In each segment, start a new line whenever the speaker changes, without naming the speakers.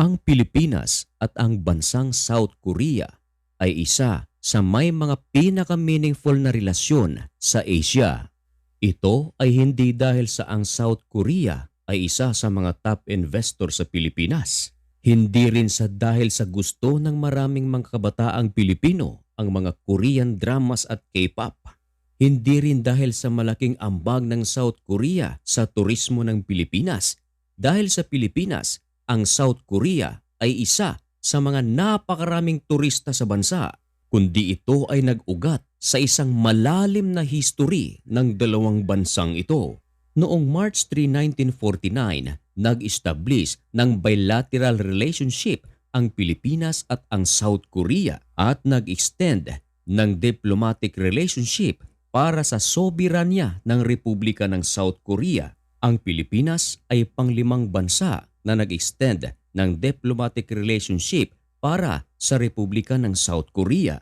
Ang Pilipinas at ang bansang South Korea ay isa sa may mga pinaka-meaningful na relasyon sa Asia. Ito ay hindi dahil sa ang South Korea ay isa sa mga top investor sa Pilipinas. Hindi rin sa dahil sa gusto ng maraming mga kabataang Pilipino ang mga Korean dramas at K-pop. Hindi rin dahil sa malaking ambag ng South Korea sa turismo ng Pilipinas. Dahil sa Pilipinas, ang South Korea ay isa sa mga napakaraming turista sa bansa, kundi ito ay nag-ugat sa isang malalim na history ng dalawang bansang ito. Noong March 3, 1949, nag-establish ng bilateral relationship ang Pilipinas at ang South Korea at nag-extend ng diplomatic relationship para sa soberanya ng Republika ng South Korea. Ang Pilipinas ay panglimang bansa na nag-extend ng diplomatic relationship para sa Republika ng South Korea.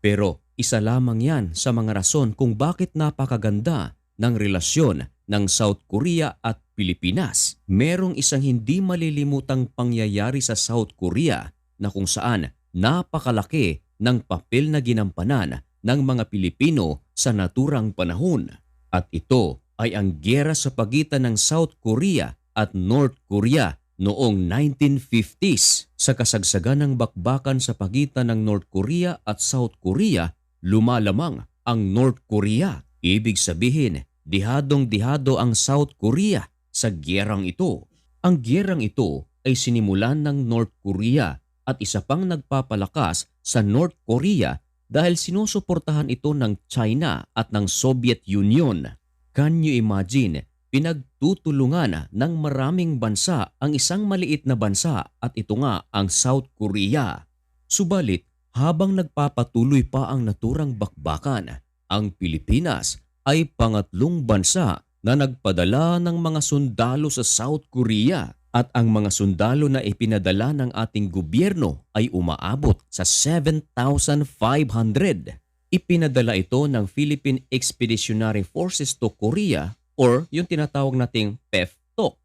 Pero isa lamang yan sa mga rason kung bakit napakaganda ng relasyon ng South Korea at Pilipinas. Merong isang hindi malilimutang pangyayari sa South Korea na kung saan napakalaki ng papel na ginampanan ng mga Pilipino sa naturang panahon. At ito ay ang gera sa pagitan ng South Korea at North Korea noong 1950s. Sa kasagsagan ng bakbakan sa pagitan ng North Korea at South Korea, lumalamang ang North Korea. Ibig sabihin, dihadong-dihado ang South Korea sa gyerang ito. Ang gyerang ito ay sinimulan ng North Korea at isa pang nagpapalakas sa North Korea dahil sinusuportahan ito ng China at ng Soviet Union. Can you imagine, pinagtutulungan ng maraming bansa ang isang maliit na bansa at ito nga ang South Korea. Subalit, habang nagpapatuloy pa ang naturang bakbakan, ang Pilipinas ay pangatlong bansa na nagpadala ng mga sundalo sa South Korea at ang mga sundalo na ipinadala ng ating gobyerno ay umaabot sa 7,500. Ipinadala ito ng Philippine Expeditionary Forces to Korea or yung tinatawag nating PEFTOK.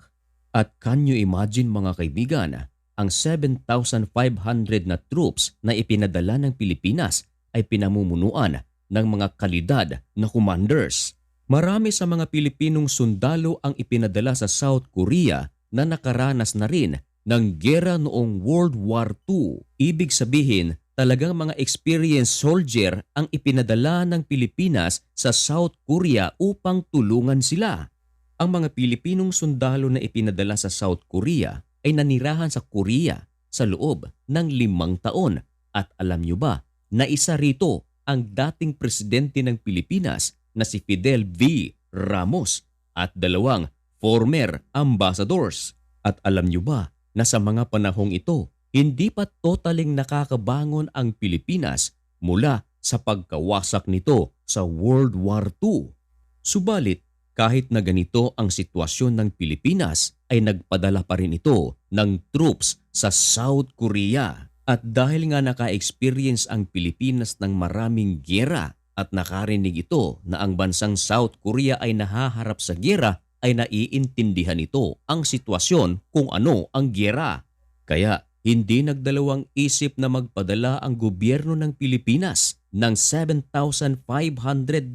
At can you imagine mga kaibigan, ang 7,500 na troops na ipinadala ng Pilipinas ay pinamumunuan ng mga kalidad na commanders. Marami sa mga Pilipinong sundalo ang ipinadala sa South Korea na nakaranas na rin ng gera noong World War II. Ibig sabihin, talagang mga experienced soldier ang ipinadala ng Pilipinas sa South Korea upang tulungan sila. Ang mga Pilipinong sundalo na ipinadala sa South Korea ay nanirahan sa Korea sa loob ng limang taon. At alam nyo ba na isa rito ang dating presidente ng Pilipinas na si Fidel V. Ramos at dalawang former ambassadors. At alam nyo ba na sa mga panahong ito, hindi pa totaling nakakabangon ang Pilipinas mula sa pagkawasak nito sa World War II. Subalit, kahit na ganito ang sitwasyon ng Pilipinas, ay nagpadala pa rin ito ng troops sa South Korea. At dahil nga naka-experience ang Pilipinas ng maraming gera at nakarinig ito na ang bansang South Korea ay nahaharap sa gera, ay naiintindihan nito ang sitwasyon kung ano ang gyera. Kaya hindi nagdalawang isip na magpadala ang gobyerno ng Pilipinas ng 7,500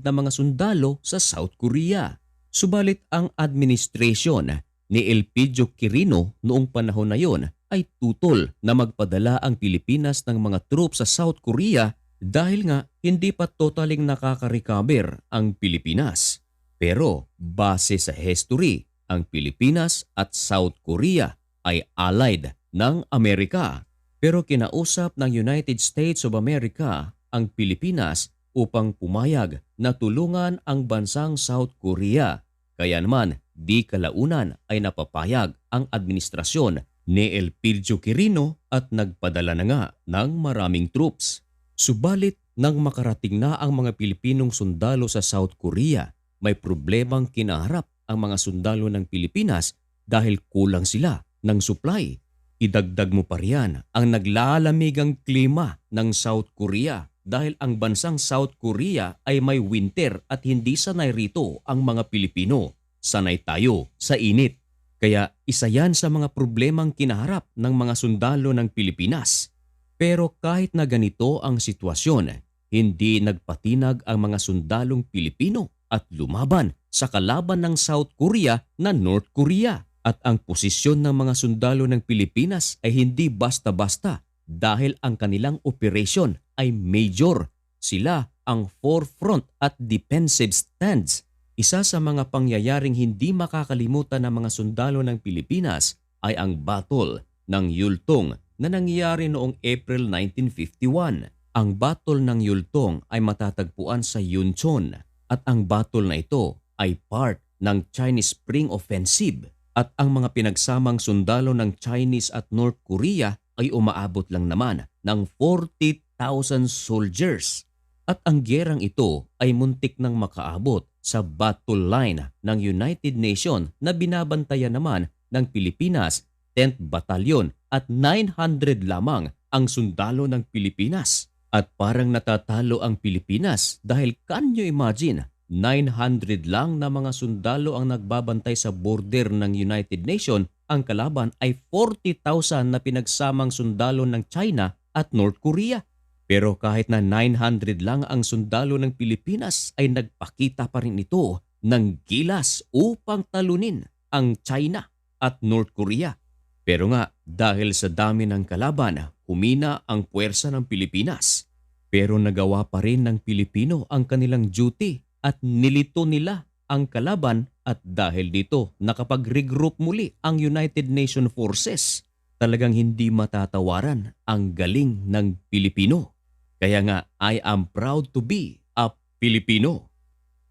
na mga sundalo sa South Korea. Subalit ang administrasyon ni Elpidio Quirino noong panahon na yon ay tutol na magpadala ang Pilipinas ng mga troops sa South Korea dahil nga hindi pa totaling nakaka-recover ang Pilipinas. Pero base sa history, ang Pilipinas at South Korea ay allied ng Amerika. Pero kinausap ng United States of America ang Pilipinas upang pumayag na tulungan ang bansang South Korea. Kaya naman, di kalaunan ay napapayag ang administrasyon ni Elpidio Quirino at nagpadala na nga ng maraming troops. Subalit nang makarating na ang mga Pilipinong sundalo sa South Korea, may problemang kinaharap ang mga sundalo ng Pilipinas dahil kulang sila ng supply. Idagdag mo pa riyan ang naglalamigang klima ng South Korea dahil ang bansang South Korea ay may winter at hindi sanay rito ang mga Pilipino. Sanay tayo sa init. Kaya isa yan sa mga problemang kinaharap ng mga sundalo ng Pilipinas. Pero kahit na ganito ang sitwasyon, hindi nagpatinag ang mga sundalong Pilipino at lumaban sa kalaban ng South Korea na North Korea. At ang posisyon ng mga sundalo ng Pilipinas ay hindi basta-basta dahil ang kanilang operation ay major. Sila ang forefront at defensive stands. Isa sa mga pangyayaring hindi makakalimutan ng mga sundalo ng Pilipinas ay ang battle ng Yultong na nangyari noong April 1951. Ang battle ng Yultong ay matatagpuan sa Yunchon at ang battle na ito ay part ng Chinese Spring Offensive at ang mga pinagsamang sundalo ng Chinese at North Korea ay umaabot lang naman ng 40,000 soldiers. At ang gerang ito ay muntik nang makaabot sa battle line ng United Nations na binabantayan naman ng Pilipinas 10th Battalion at 900 lamang ang sundalo ng Pilipinas. At parang natatalo ang Pilipinas dahil can you imagine 900 lang na mga sundalo ang nagbabantay sa border ng United Nations, ang kalaban ay 40,000 na pinagsamang sundalo ng China at North Korea. Pero kahit na 900 lang ang sundalo ng Pilipinas ay nagpakita pa rin ito ng gilas upang talunin ang China at North Korea. Pero nga dahil sa dami ng kalaban, humina ang puwersa ng Pilipinas. Pero nagawa pa rin ng Pilipino ang kanilang duty at nilito nila ang kalaban at dahil dito nakapag-regroup muli ang United Nation Forces. Talagang hindi matatawaran ang galing ng Pilipino. Kaya nga, I am proud to be a Filipino.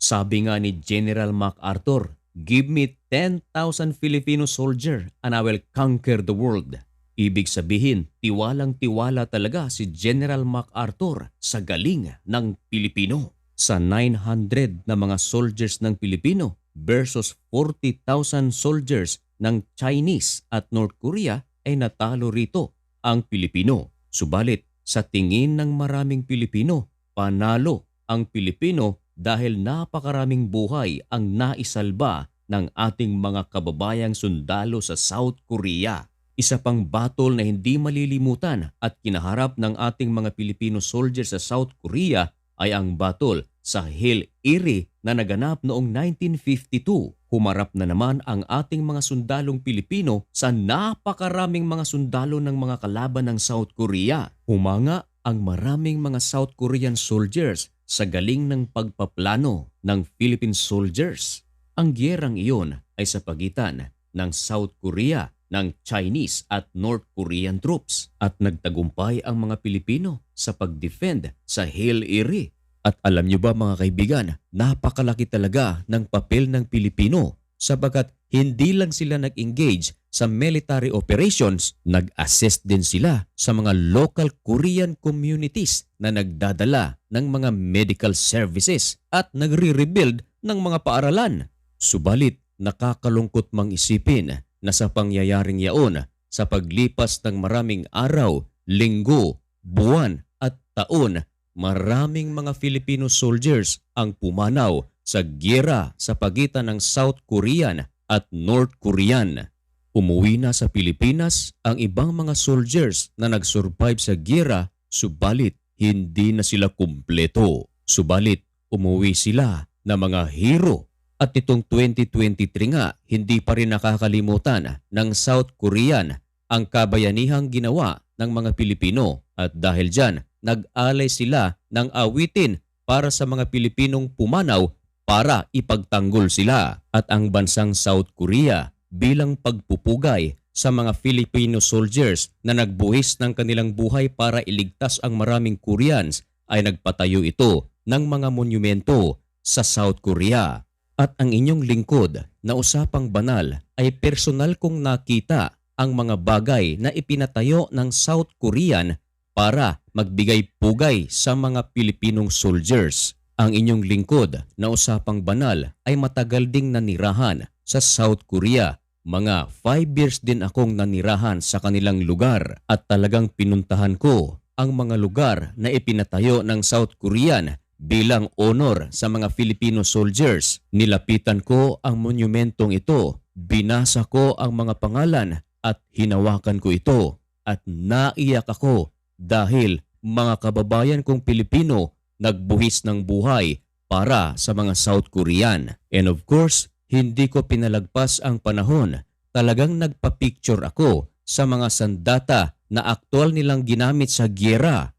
Sabi nga ni General MacArthur, Give me 10,000 Filipino soldier and I will conquer the world. Ibig sabihin, tiwalang-tiwala talaga si General MacArthur sa galing ng Pilipino sa 900 na mga soldiers ng Pilipino versus 40,000 soldiers ng Chinese at North Korea ay natalo rito ang Pilipino. Subalit sa tingin ng maraming Pilipino, panalo ang Pilipino dahil napakaraming buhay ang naisalba ng ating mga kababayang sundalo sa South Korea. Isa pang battle na hindi malilimutan at kinaharap ng ating mga Pilipino soldiers sa South Korea ay ang battle sa Hill Erie na naganap noong 1952. Humarap na naman ang ating mga sundalong Pilipino sa napakaraming mga sundalo ng mga kalaban ng South Korea. Humanga ang maraming mga South Korean soldiers sa galing ng pagpaplano ng Philippine soldiers. Ang gyerang iyon ay sa pagitan ng South Korea ng Chinese at North Korean troops at nagtagumpay ang mga Pilipino sa pag-defend sa Hill Erie at alam nyo ba mga kaibigan, napakalaki talaga ng papel ng Pilipino sabagat hindi lang sila nag-engage sa military operations, nag-assist din sila sa mga local Korean communities na nagdadala ng mga medical services at nagre-rebuild ng mga paaralan. Subalit, nakakalungkot mang isipin na sa pangyayaring yaon sa paglipas ng maraming araw, linggo, buwan at taon maraming mga Filipino soldiers ang pumanaw sa gyera sa pagitan ng South Korean at North Korean. Umuwi na sa Pilipinas ang ibang mga soldiers na nag-survive sa gyera subalit hindi na sila kumpleto. Subalit umuwi sila na mga hero at itong 2023 nga hindi pa rin nakakalimutan ng South Korean ang kabayanihang ginawa ng mga Pilipino at dahil dyan nag-alay sila ng awitin para sa mga Pilipinong pumanaw para ipagtanggol sila at ang bansang South Korea bilang pagpupugay sa mga Filipino soldiers na nagbuhis ng kanilang buhay para iligtas ang maraming Koreans ay nagpatayo ito ng mga monumento sa South Korea. At ang inyong lingkod na usapang banal ay personal kong nakita ang mga bagay na ipinatayo ng South Korean para magbigay pugay sa mga Pilipinong soldiers. Ang inyong lingkod na usapang banal ay matagal ding nanirahan sa South Korea. Mga 5 years din akong nanirahan sa kanilang lugar at talagang pinuntahan ko ang mga lugar na ipinatayo ng South Korean bilang honor sa mga Filipino soldiers. Nilapitan ko ang monumentong ito binasa ko ang mga pangalan at hinawakan ko ito at naiyak ako dahil mga kababayan kong Pilipino nagbuhis ng buhay para sa mga South Korean. And of course, hindi ko pinalagpas ang panahon. Talagang nagpa-picture ako sa mga sandata na aktwal nilang ginamit sa gyera.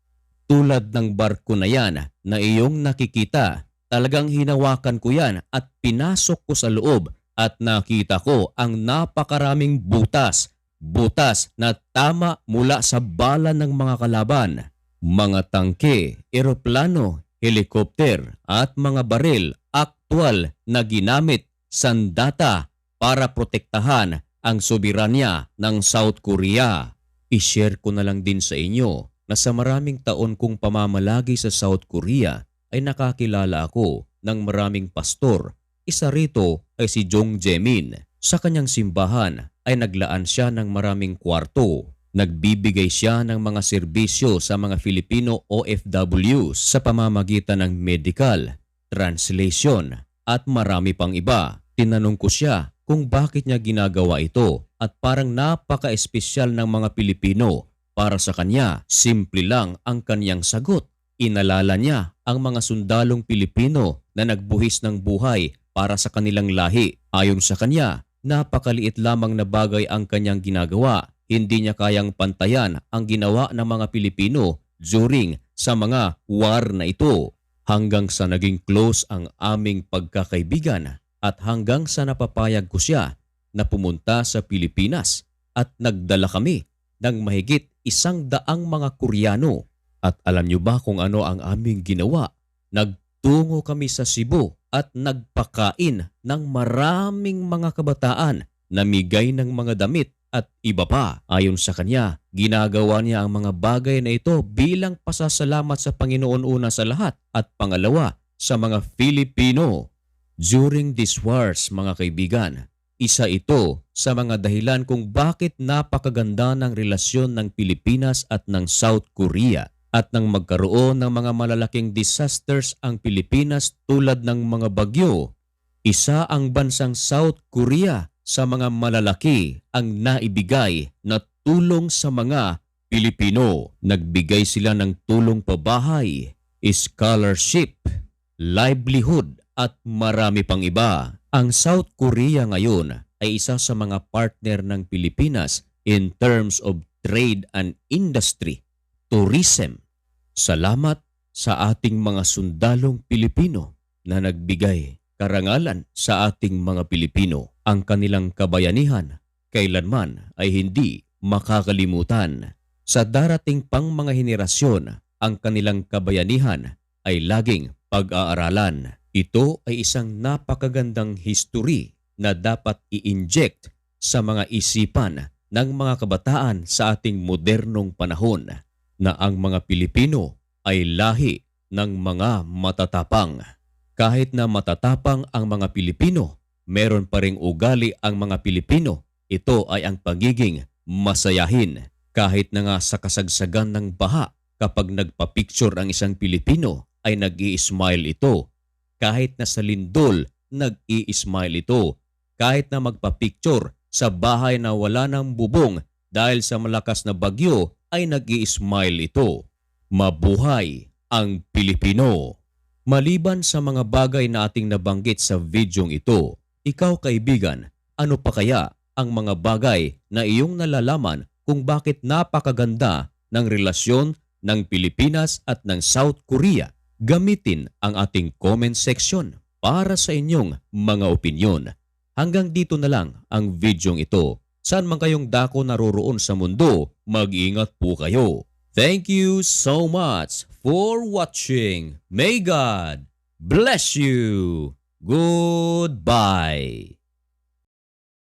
Tulad ng barko na yan na iyong nakikita. Talagang hinawakan ko yan at pinasok ko sa loob at nakita ko ang napakaraming butas. Butas na tama mula sa bala ng mga kalaban. Mga tangke, eroplano, helikopter at mga baril aktwal na ginamit sandata para protektahan ang soberanya ng South Korea. I-share ko na lang din sa inyo na sa maraming taon kong pamamalagi sa South Korea ay nakakilala ako ng maraming pastor. Isa rito ay si Jong Jaemin. Sa kanyang simbahan ay naglaan siya ng maraming kwarto. Nagbibigay siya ng mga serbisyo sa mga Filipino OFWs sa pamamagitan ng medical, translation at marami pang iba. Tinanong ko siya kung bakit niya ginagawa ito at parang napaka-espesyal ng mga Pilipino. Para sa kanya, simple lang ang kanyang sagot. Inalala niya ang mga sundalong Pilipino na nagbuhis ng buhay para sa kanilang lahi. Ayon sa kanya, napakaliit lamang na bagay ang kanyang ginagawa. Hindi niya kayang pantayan ang ginawa ng mga Pilipino during sa mga war na ito. Hanggang sa naging close ang aming pagkakaibigan at hanggang sa napapayag ko siya na pumunta sa Pilipinas at nagdala kami ng mahigit isang daang mga Koreano. At alam niyo ba kung ano ang aming ginawa? Nagtungo kami sa Cebu at nagpakain ng maraming mga kabataan, namigay ng mga damit at iba pa. Ayon sa kanya, ginagawa niya ang mga bagay na ito bilang pasasalamat sa Panginoon una sa lahat at pangalawa sa mga Filipino. During these wars, mga kaibigan, isa ito sa mga dahilan kung bakit napakaganda ng relasyon ng Pilipinas at ng South Korea at nang magkaroon ng mga malalaking disasters ang Pilipinas tulad ng mga bagyo. Isa ang bansang South Korea sa mga malalaki ang naibigay na tulong sa mga Pilipino. Nagbigay sila ng tulong pabahay, scholarship, livelihood at marami pang iba. Ang South Korea ngayon ay isa sa mga partner ng Pilipinas in terms of trade and industry, tourism. Salamat sa ating mga sundalong Pilipino na nagbigay karangalan sa ating mga Pilipino. Ang kanilang kabayanihan kailanman ay hindi makakalimutan. Sa darating pang mga henerasyon, ang kanilang kabayanihan ay laging pag-aaralan. Ito ay isang napakagandang history na dapat i-inject sa mga isipan ng mga kabataan sa ating modernong panahon na ang mga Pilipino ay lahi ng mga matatapang. Kahit na matatapang ang mga Pilipino, meron pa ring ugali ang mga Pilipino. Ito ay ang pagiging masayahin. Kahit na nga sa kasagsagan ng baha, kapag nagpa-picture ang isang Pilipino, ay nag smile ito. Kahit na sa lindol, nag smile ito. Kahit na magpa-picture sa bahay na wala ng bubong dahil sa malakas na bagyo, ay nag smile ito. Mabuhay ang Pilipino! Maliban sa mga bagay na ating nabanggit sa videong ito, ikaw kaibigan, ano pa kaya ang mga bagay na iyong nalalaman kung bakit napakaganda ng relasyon ng Pilipinas at ng South Korea? Gamitin ang ating comment section para sa inyong mga opinyon. Hanggang dito na lang ang videong ito. Saan man kayong dako naroroon sa mundo, mag-ingat po kayo. Thank you so much for watching. May God bless you. Goodbye.